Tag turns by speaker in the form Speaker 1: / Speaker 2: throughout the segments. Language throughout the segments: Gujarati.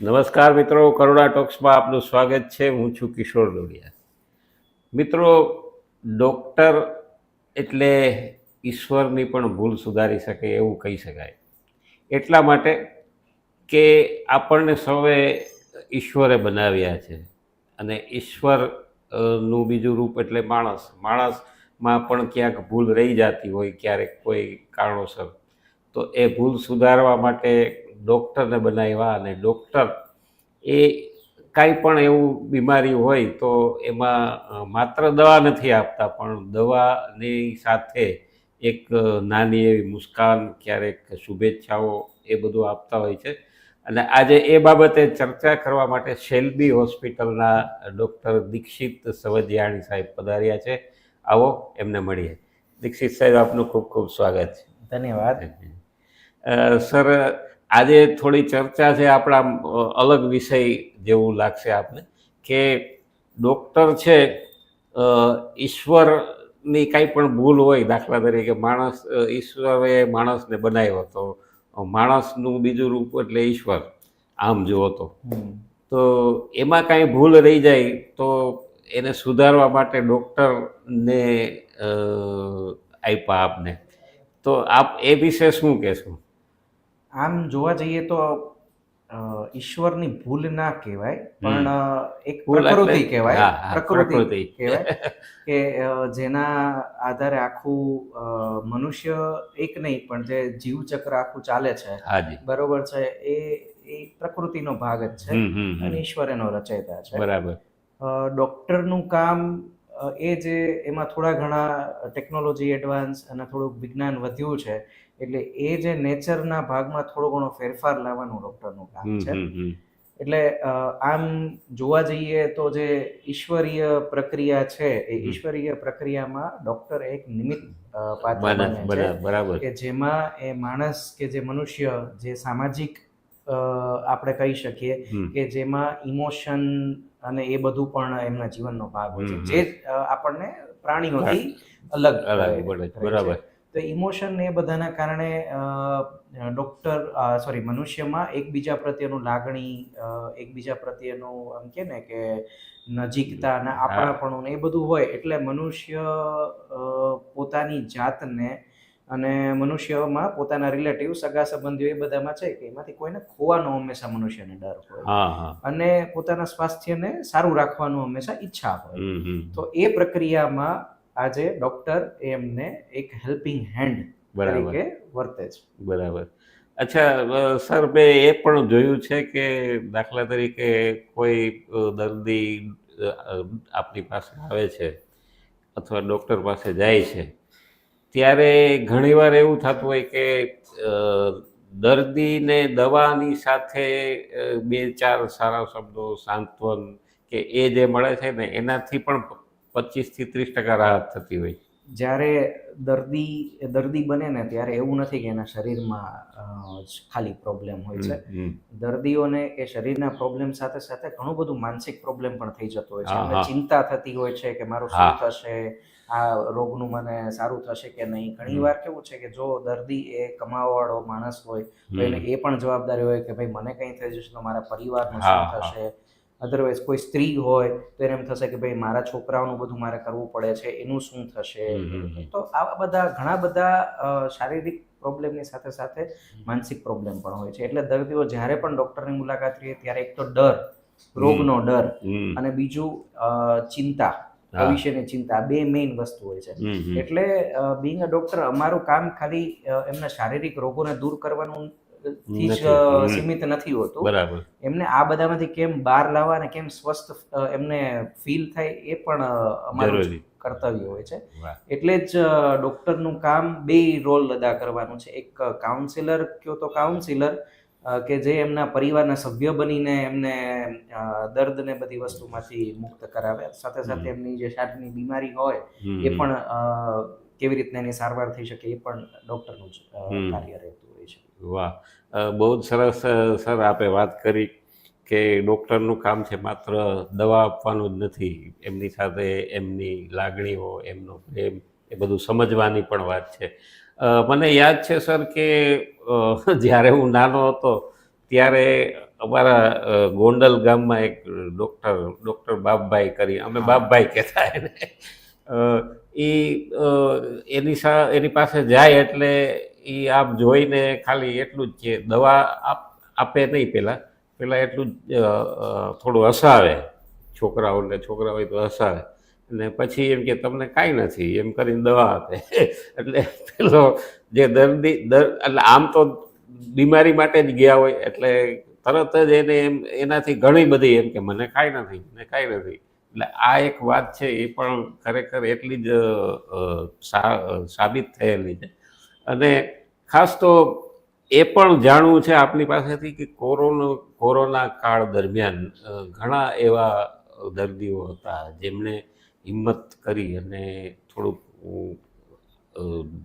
Speaker 1: નમસ્કાર મિત્રો, કરુણા ટોક્સમાં આપનું સ્વાગત છે. હું છું કિશોર દોડિયા. મિત્રો, ડૉક્ટર એટલે ઈશ્વરની પણ ભૂલ સુધારી શકે એવું કહી શકાય. એટલા માટે કે આપણને સૌએ ઈશ્વરે બનાવ્યા છે અને ઈશ્વરનું બીજું રૂપ એટલે માણસ. માણસમાં પણ ક્યાંક ભૂલ રહી જતી હોય, ક્યારેક કોઈ કારણોસર. તો એ ભૂલ સુધારવા માટે ડૉક્ટરને બનાવ્યા અને ડૉક્ટર એ કાંઈ પણ એવું બીમારી હોય તો એમાં માત્ર દવા નથી આપતા પણ દવાની સાથે એક નાની એવી મુસ્કાન ક્યારેક શુભેચ્છાઓ એ બધું આપતા હોય છે. અને આજે એ બાબતે ચર્ચા કરવા માટે શેલ્બી હોસ્પિટલના ડૉક્ટર દીક્ષિત સવદિયાણી સાહેબ પધાર્યા છે. આવો એમને મળીએ. દીક્ષિત સાહેબ આપનું ખૂબ ખૂબ સ્વાગત છે.
Speaker 2: ધન્યવાદ.
Speaker 1: સર આજે થોડી ચર્ચા છે આપણા અલગ વિષય જેવું લાગશે આપને કે ડૉક્ટર છે ઈશ્વરની કાંઈ પણ ભૂલ હોય દાખલા તરીકે માણસ ઈશ્વરે માણસને બનાવ્યો તો માણસનું બીજું રૂપ એટલે ઈશ્વર આમ જુઓ તો. તો એમાં કાંઈ ભૂલ રહી જાય તો એને સુધારવા માટે ડૉક્ટરને આપ્યા આપને. તો આપ એ વિશે શું કહેશો?
Speaker 2: આમ જોવા જઈએ તો ઈશ્વરની ભૂલ ના કહેવાય પણ એક પ્રકૃતિ કહેવાય પ્રકૃતિ. કહેવાય કે જેના આધારે આખું મનુષ્ય એક નહીં પણ જે જીવચક્ર આખું ચાલે છે બરોબર છે એ એ પ્રકૃતિનો ભાગ જ છે અને. ઈશ્વર એનો રચયતા છે
Speaker 1: બરાબર
Speaker 2: ડૉક્ટરનું કામ એ જે એમાં થોડા ઘણા ટેકનોલોજી એડવાન્સ અને થોડુંક વિજ્ઞાન વધ્યું છે એટલે એ જે નેચરના ભાગમાં થોડો ઘણો ફેરફાર લાવવાનું ડૉક્ટરનું કામ છે. એટલે આમ જોવા જઈએ તો જે ઈશ્વરીય પ્રક્રિયા છે એ ઈશ્વરીય પ્રક્રિયામાં ડૉક્ટર એક નિમિત્ત પાત્ર
Speaker 1: બને
Speaker 2: છે કે જેમાં એ માણસ કે જે મનુષ્ય જે સામાજિક આપણે કહી શકીએ કે જેમાં ઇમોશન અને એ બધું પણ એમના જીવનનો ભાગ હોય છે. જે આપણને પ્રાણીઓથી અલગ.
Speaker 1: બરાબર.
Speaker 2: તો ઇમોશન એ બધાના કારણે ડૉક્ટર સોરી મનુષ્યમાં એકબીજા પ્રત્યેનું લાગણી એકબીજા પ્રત્યેનું આમ કે ને કે નજીકતા અને આપણાપણું ને એ બધું હોય એટલે મનુષ્ય પોતાની જાતને અને મનુષ્યમાં પોતાના રિલેટિવ સગા સંબંધીઓ એ બધામાં છે કે એમાંથી કોઈને ખોવાનો હંમેશા મનુષ્યને ડર હોય.
Speaker 1: હા હા.
Speaker 2: અને પોતાના સ્વાસ્થ્યને સારું રાખવાનું હંમેશા ઈચ્છા હોય. તો એ પ્રક્રિયામાં આજે ડોક્ટર એમને એક હેલ્પિંગ હેન્ડ
Speaker 1: બરાબર.
Speaker 2: તરીકે વર્તે છે.
Speaker 1: બરાબર. અચ્છા સર મેં એ પણ જોયું છે કે દાખલા તરીકે કોઈ દર્દી આપની પાસે આવે છે અથવા ડૉક્ટર પાસે જાય છે ત્યારે ઘણીવાર એવું થતું હોય કે દર્દીને દવાની સાથે બે ચાર સારા શબ્દો, સાંત્વન કે એ જે મળે છે ને, એનાથી પણ પચીસથી ત્રીસ ટકા રાહત થતી હોય
Speaker 2: જ્યારે દર્દી દર્દી બને ને ત્યારે એવું નથી કે એના શરીરમાં ખાલી પ્રોબ્લેમ હોય છે. દર્દીઓને એ શરીરના પ્રોબ્લેમ સાથે સાથે ઘણું બધું માનસિક પ્રોબ્લેમ પણ થઈ જતો હોય છે. ચિંતા થતી હોય છે કે મારું શું થશે આ રોગનું મને સારું થશે કે નહીં? ઘણી વાર કેવું છે કે જો દર્દી એ કમાવાવાળો માણસ હોય તો એને એ પણ જવાબદારી હોય કે ભાઈ મને કંઈ થઈ જશે તો મારા પરિવારનું શું થશે? અધરવાઇઝ કોઈ સ્ત્રી હોય તો એને એમ થશે કે ભાઈ મારા છોકરાઓનું બધું મારે કરવું પડે છે એનું શું થશે. તો આવા બધા ઘણા બધા શારીરિક પ્રોબ્લેમની સાથે સાથે માનસિક પ્રોબ્લેમ પણ હોય છે એટલે દર્દીઓ જ્યારે પણ ડૉક્ટરની મુલાકાત લઈએ ત્યારે એક તો ડર રોગનો ડર અને બીજું ચિંતા. ભવિષ્યની ચિંતા બે મેઇન વસ્તુ હોય છે. એટલે બિંગ અ ડોક્ટર અમારું કામ ખાલી એમના શારીરિક રોગોને દૂર કરવાનું થી જ. સીમિત નથી હોતું.
Speaker 1: બરાબર.
Speaker 2: એમને આ બધામાંથી કેમ બહાર લાવવા અને કેમ સ્વસ્થ એમને ફીલ થાય એ પણ અમારું કર્તવ્ય હોય છે. એટલે જ ડોક્ટરનું કામ બે રોલ અદા કરવાનું છે. એક કાઉન્સિલર કયો તો કાઉન્સિલર કે જે એમના પરિવારના સભ્ય બનીને એમને દર્દ ને બધી વસ્તુમાંથી મુક્ત કરાવે. સાથે સાથે એમની જે શારીરની બીમારી હોય એ પણ કેવી રીતના એની સારવાર થઈ શકે એ પણ ડૉક્ટરનું જ કાર્ય રહેતું હોય છે.
Speaker 1: વાહ. બહુ જ સરસ સર આપે વાત કરી કે ડૉક્ટરનું કામ છે માત્ર દવા આપવાનું જ નથી એમની સાથે એમની લાગણીઓ એમનો પ્રેમ એ બધું સમજવાની પણ વાત છે. મને યાદ છે સર કે જ્યારે હું નાનો હતો ત્યારે અમારા ગોંડલ ગામમાં એક ડૉક્ટર ડૉક્ટર બાપભાઈ કરી અમે બાપભાઈ કહેતા એને. એ એની સા, એની પાસે જાય એટલે એ આપ જોઈને ખાલી એટલું જ કે દવા આપ નહીં પહેલાં પહેલાં એટલું જ થોડું હસાવે છોકરાઓને, છોકરા હોય તો હસાવે. અને પછી એમ કે તમને કાંઈ નથી, એમ કરીને દવા આપે. એટલે પેલો જે દર્દી, દર, એટલે આમ તો બીમારી માટે જ ગયા હોય, એટલે તરત જ એને એમ, એનાથી ઘણી બધી એમ કે મને કાંઈ નથી, મને કાંઈ નથી. એટલે આ એક વાત છે, એ પણ ખરેખર એટલી જ સાબિત થયેલી છે. અને ખાસ તો એ પણ જાણવું છે આપની પાસેથી કે કોરોના કોરોના કાળ દરમિયાન ઘણા એવા દર્દીઓ હતા જેમણે હિંમત કરી અને થોડુંક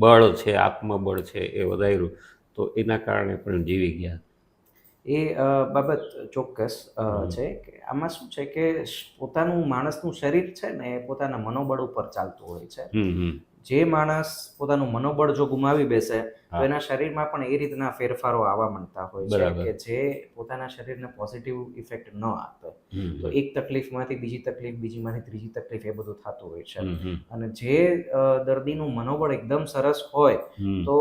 Speaker 1: બળ છે, આત્મબળ છે એ વધાર્યું, તો એના કારણે પણ જીવી ગયા.
Speaker 2: એ બાબત ચોક્કસ છે કે આમાં શું છે કે પોતાનું માણસનું શરીર છે ને એ પોતાના મનોબળ ઉપર ચાલતું હોય છે. જે માણસ પોતાનું મનોબળ જો ગુમાવી બેસે તો. એના શરીરમાં પણ એ રીતના ફેરફારો આવવા માંડતા હોય છે કે જે પોતાના શરીરને પોઝિટિવ ઇફેક્ટ ન આપે. તો એક તકલીફમાંથી બીજી તકલીફ બીજીમાંથી ત્રીજી તકલીફ એ બધું થતું હોય છે. અને જે દર્દીનું મનોબળ એકદમ સરસ હોય તો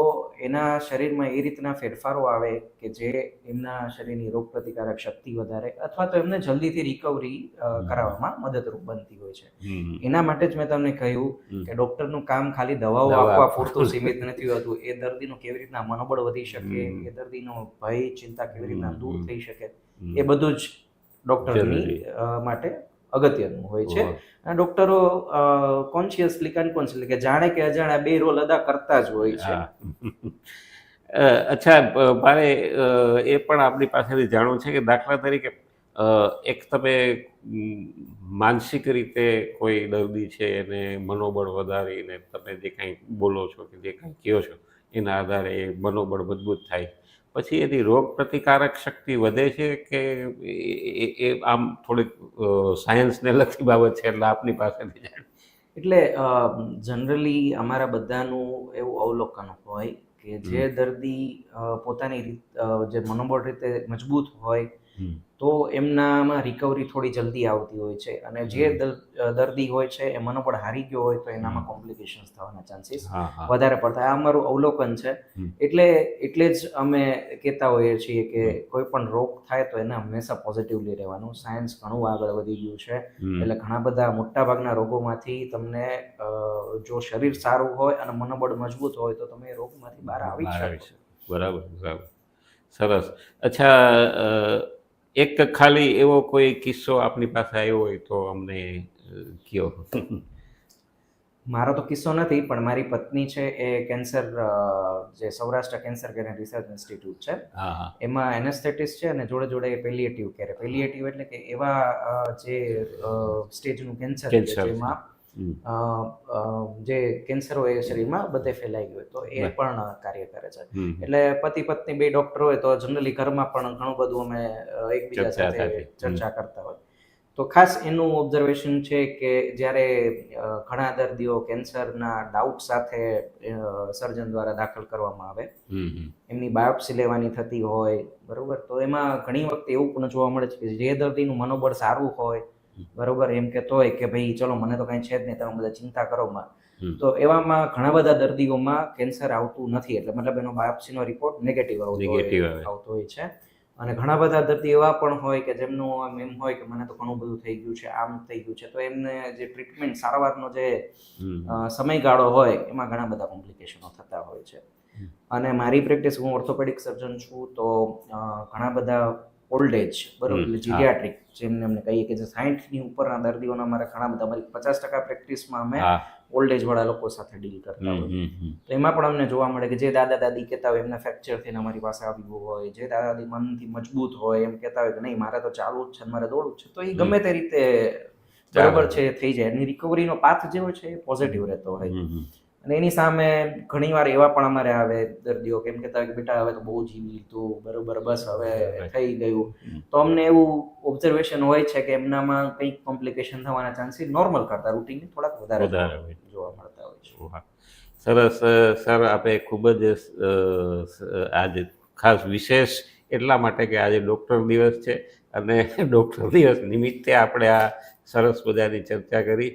Speaker 2: એના શરીરમાં એ રીતના ફેરફારો આવે કે જે એમના શરીરની રોગ પ્રતિકારક શક્તિ વધારે અથવા તો એમને જલ્દીથી રિકવરી કરાવવામાં મદદરૂપ બનતી હોય છે. એના માટે જ મેં તમને કહ્યું. કે ડોક્ટરનું કામ ખાલી દવાઓ આપવા
Speaker 1: આપવા.
Speaker 2: પૂરતું સીમિત નથી હોતું. એ દર્દીનું કેવી રીતના મનોબળ વધી શકે. એ દર્દીનો ભય ચિંતા કેવી રીતના દૂર થઈ શકે એ બધું જ ડૉક્ટરની માટે અગત્યનું હોય છે. અને ડોક્ટરો કોન્શિયસલી અનકોન્શિયસલી કે જાણે કે અજાણે બે રોલ અદા કરતા જ હોય છે.
Speaker 1: અચ્છા મારે એ પણ આપણી પાસેથી જાણવું છે કે દાખલા તરીકે એક તમે માનસિક રીતે કોઈ દર્દી છે એને મનોબળ વધારીને તમે જે કાંઈ બોલો છો કે જે કાંઈ કહો છો એના આધારે એ મનોબળ મજબૂત થાય પછી એની રોગ પ્રતિકારક શક્તિ વધે છે કે એ- આમ થોડીક સાયન્સને લગતી બાબત છે એટલે આપની પાસેથી જાણ
Speaker 2: એટલે જનરલી અમારા બધાનું એવું અવલોકન હોય કે જે દર્દી પોતાની જે મનોબળ રીતે મજબૂત હોય. તો એમનામાં રિકવરી થોડી જલ્દી આવતી હોય છે. અને જે દર્દી હોય છે એ મનોબળ હારી ગયો હોય તો એનામાં. કોમ્પ્લિકેશન્સ થવાના ચાન્સીસ વધારે પડતા. આ અમારું અવલોકન છે. એટલે એટલે જ અમે કહેતા હોઈએ છીએ કે કોઈ પણ રોગ થાય તો એને હંમેશા પોઝિટિવલી રહેવાનું. સાયન્સ ઘણું આગળ વધી ગયું છે. એટલે ઘણા બધા મોટાભાગના રોગોમાંથી તમને જો શરીર સારું હોય અને મનોબળ મજબૂત હોય તો તમે એ રોગમાંથી બહાર આવી શકો.
Speaker 1: બરાબર બરાબર. સરસ. અચ્છા એક ખાલી એવો કોઈ કિસ્સો આપની પાસે આવ્યો હોય તો અમને કયો
Speaker 2: મારો તો કિસ્સો નથી પણ મારી પત્ની છે એ કેન્સર જે Saurashtra cancer care research institute છે. એમાં એનેસ્થેટિસ છે અને જોડે જોડે પેલિએટિવ કેર પેલિએટિવ એટલે કે એવા જે સ્ટેજનું કેન્સર છે. જેમાં જે કેન્સર હોય એ શરીરમાં બધે ફેલાઈ ગયું તો એ પણ કાર્ય કરે છે. એટલે પતિ પત્ની બે ડોક્ટર હોય તો જનરલી ઘરમાં પણ ઘણું બધું અમે એકબીજા સાથે ચર્ચા કરતા હોય. તો ખાસ એનું ઓબ્ઝર્વેશન છે કે જ્યારે ઘણા દર્દીઓ કેન્સરના ડાઉટ સાથે સર્જન દ્વારા દાખલ કરવામાં આવે. એમની બાયોપ્સી લેવાની થતી હોય બરોબર? તો એમાં ઘણી વખત એવું પણ જોવા મળે છે કે જે દર્દીનું મનોબળ સારું હોય બરોબર? એમ કહેતો હોય કે ભાઈ ચલો મને તો કાંઈ છે જ નહીં તમે બધા ચિંતા કરો માં. તો એવામાં ઘણા બધા દર્દીઓમાં કેન્સર આવતું નથી એટલે મતલબ એનો બાયોપ્સીનો રિપોર્ટ નેગેટિવ આવતો હોય
Speaker 1: આવે.
Speaker 2: આવતો હોય છે. અને ઘણા બધા દર્દી એવા પણ હોય કે જેમનું આમ એમ હોય કે મને તો ઘણું બધું થઈ ગયું છે આમ થઈ ગયું છે તો એમને જે ટ્રીટમેન્ટ સારવારનો જે સમયગાળો હોય એમાં ઘણા બધા કોમ્પ્લિકેશનો થતા હોય છે. અને મારી પ્રેક્ટિસ હું ઓર્થોપેડિક સર્જન છું તો ઘણા બધા ઓલ્ડ એજ બરોબર? એટલે
Speaker 1: હા.
Speaker 2: જીરિયાટ્રિક જેમને અમને કહીએ કે જે સાહીઠની ઉપરના દર્દીઓના અમારા ઘણા બધા અમારી પચાસ ટકા પ્રેક્ટિસમાં અમે ઓલ્ડ એજ વાળા લોકો સાથે ડીલ કરતા હોય. તો એમાં પણ અમને જોવા મળે કે જે દાદા દાદી કહેતા હોય એમના ફ્રેક્ચર થઈને અમારી પાસે આવ્યું હોય જે દાદા દાદી મનથી મજબૂત હોય એમ કહેતા હોય કે નહીં મારે તો ચાલુ જ છે મારે દોડવું છે. તો એ ગમે તે રીતે બરાબર છે થઈ જાય. એની રિકવરીનો પાથ જે હોય છે એ પોઝિટિવ રહેતો હોય. અને એની સામે ઘણીવાર એવા પણ અમારે આવે દર્દીઓ કેમ કહેતા હોય કે બેટા હવે તો બહુ જીવી લીધું બરોબર બસ હવે થઈ ગયું. તો અમને એવું ઓબ્ઝર્વેશન હોય છે કે એમનામાં કંઈક કોમ્પ્લિકેશન થવાના ચાન્સીસ નોર્મલ કરતા રૂટીન થોડાક વધારે જોવા મળતા હોય છે.
Speaker 1: સરસ સર આપણે ખૂબ જ આજે ખાસ વિશેષ એટલા માટે કે આજે ડૉક્ટર દિવસ છે અને ડૉક્ટર દિવસ નિમિત્તે આપણે આ સરસ મજાની ચર્ચા કરી.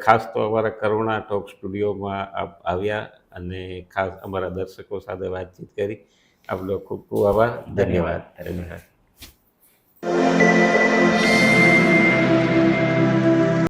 Speaker 1: ખાસ તો અમારા કરુણા ટોક સ્ટુડિયોમાં આપ આવ્યા અને ખાસ અમારા દર્શકો સાથે વાતચીત કરી. આપનો ખૂબ ખૂબ આભાર. ધન્યવાદ.
Speaker 2: ધન્યવાદ.